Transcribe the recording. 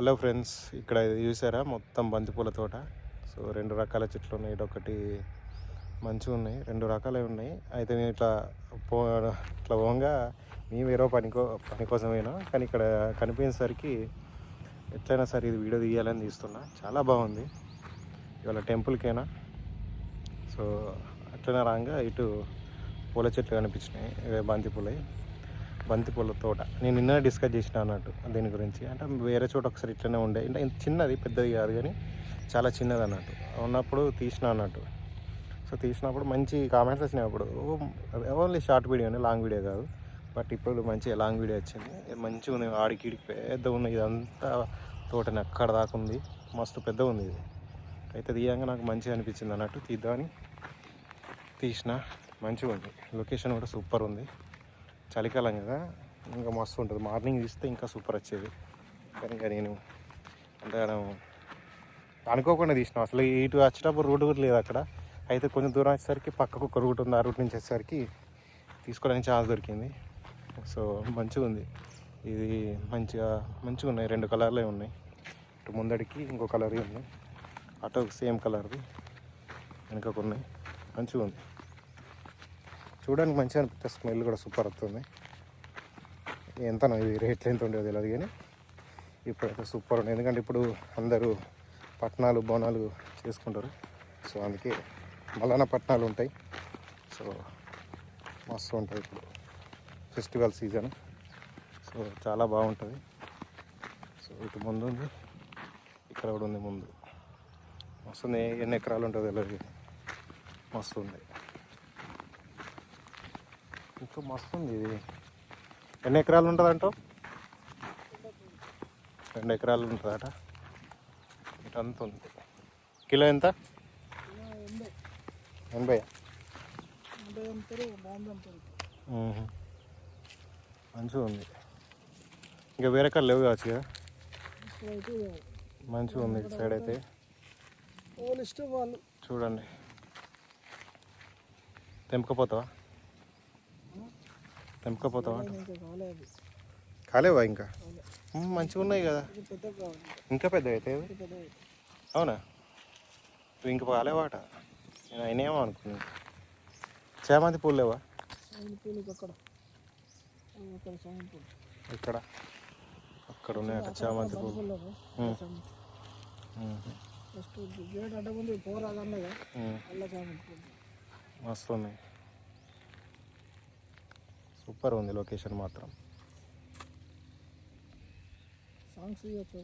Hello friends ఇక్కడ చూసారా? మొత్తం బంతిపూల తోట. సో రెండు రకాల చెట్లు ఉన్నాయి. ఒకటి మంచిగా ఉన్నాయి. రెండు రకాలే ఉన్నాయి. అయితే నేను ఇట్లా పో ఇట్లా పోగా మేము వేరో పనికో పని కోసమేనా? కానీ ఇక్కడ కనిపించేసరికి ఎట్లయినా సరే ఇది వీడియో తీయాలని తీస్తున్నా. చాలా బాగుంది. ఇవాళ టెంపుల్కేనా? సో అట్లనే రాగా ఇటు పూల చెట్లు కనిపించినాయి. ఇవే బంతి పూలవి బంతి పూల తోట. నేను నిన్న డిస్కస్ చేసిన అన్నట్టు దీని గురించి. అంటే వేరే చోట ఒకసారి ఇట్లనే ఉండే. అంటే చిన్నది పెద్దది కాదు కానీ చాలా చిన్నది అన్నట్టు. ఉన్నప్పుడు తీసిన అన్నట్టు. సో తీసినప్పుడు మంచి కామెంట్స్ వచ్చినాయి అప్పుడు. ఓన్లీ షార్ట్ వీడియోనే లాంగ్ వీడియో కాదు. బట్ ఇప్పుడు మంచి లాంగ్ వీడియో వచ్చింది. మంచిగా ఉంది. ఆడికిడికి పెద్ద ఉంది. ఇదంతా తోటని అక్కడ దాకా ఉంది. మస్తు పెద్ద ఉంది ఇది. అయితే తీయంగా నాకు మంచిగా అనిపించింది అన్నట్టు. తీద్దామని తీసిన. మంచిగా ఉంది. లొకేషన్ కూడా సూపర్ ఉంది. చలికాలం కదా ఇంకా మస్తు ఉంటుంది. మార్నింగ్ తీస్తే ఇంకా సూపర్ వచ్చేది. కానీ ఇంకా నేను అంటే అనుకోకుండా తీసిన. అసలు ఇటు వచ్చేటప్పుడు రూట్ కూడా లేదు అక్కడ. అయితే కొంచెం దూరం వచ్చేసరికి పక్కకు ఒక రూట్ ఉంది. ఆ రూట్ నుంచి వచ్చేసరికి తీసుకోవడానికి ఛాన్స్ దొరికింది. సో మంచిగా ఉంది. ఇది మంచిగా మంచిగా ఉన్నాయి. రెండు కలర్లే ఉన్నాయి. ఇటు ముందడికి ఇంకో కలర్ ఉన్నాయి అటు సేమ్ కలర్ది. వెనుకకు ఉన్నాయి. మంచిగా ఉంది. చూడడానికి మంచిగా అనిపిస్తుంది. స్మెల్ కూడా సూపర్ వస్తుంది. ఎంత ఇది రేట్లు ఎంత ఉండేది తెలియదు కానీ ఇప్పుడైతే సూపర్ ఉంది ఎందుకంటే ఇప్పుడు అందరూ పట్నాలు బోనాలు చేసుకుంటారు. సో అందుకే మలానా పట్నాలు ఉంటాయి. సో మస్తు ఉంటుంది ఇప్పుడు. Festival season. సో చాలా బాగుంటుంది. సో ఇటు ముందు ఉంది. ఇక్కడ కూడా ఉంది ముందు. మస్తు ఉంది ఎన్ని ఎకరాలు ఉంటుంది తెలియదు మస్తు ఉంది ఇంకా మస్తు ఉంది ఇది. ఎన్ని ఎకరాలు ఉంటుంది అంటావు రెండు ఎకరాలు ఉంటుందట. ఇటంతా ఉంది. కిలో ఎంత? ఎనభై. మంచిగా ఉంది. ఇంకా వేరే కాళ్ళు లేవు కావచ్చు కదా? మంచిగా ఉంది ఇటు సైడ్ అయితే. చూడండి. తెంపకపోతావా? తెంపకపోతావా కాలేవా ఇంకా? మంచిగా ఉన్నాయి కదా. ఇంకా పెద్ద అయితే అవునా? ఇవి ఇంకా కాలేవాట? నేను అయినేమో అనుకున్నాను. చేమంతి పూలు లేవా? ఇక్కడ. అక్కడ ఉన్నాయట చామంతి పూలు. మ్మ్. మ్మ్. ఫస్ట్ గేట్ అడ్డ ముందు పోరాదన్నగా మ్మ్. అల్ల సాయం పూలు మస్తు ఉన్నాయి సూపర్ ఉంది లొకేషన్ మాత్రం. సాంగ్స్ ఇవ్వచ్చు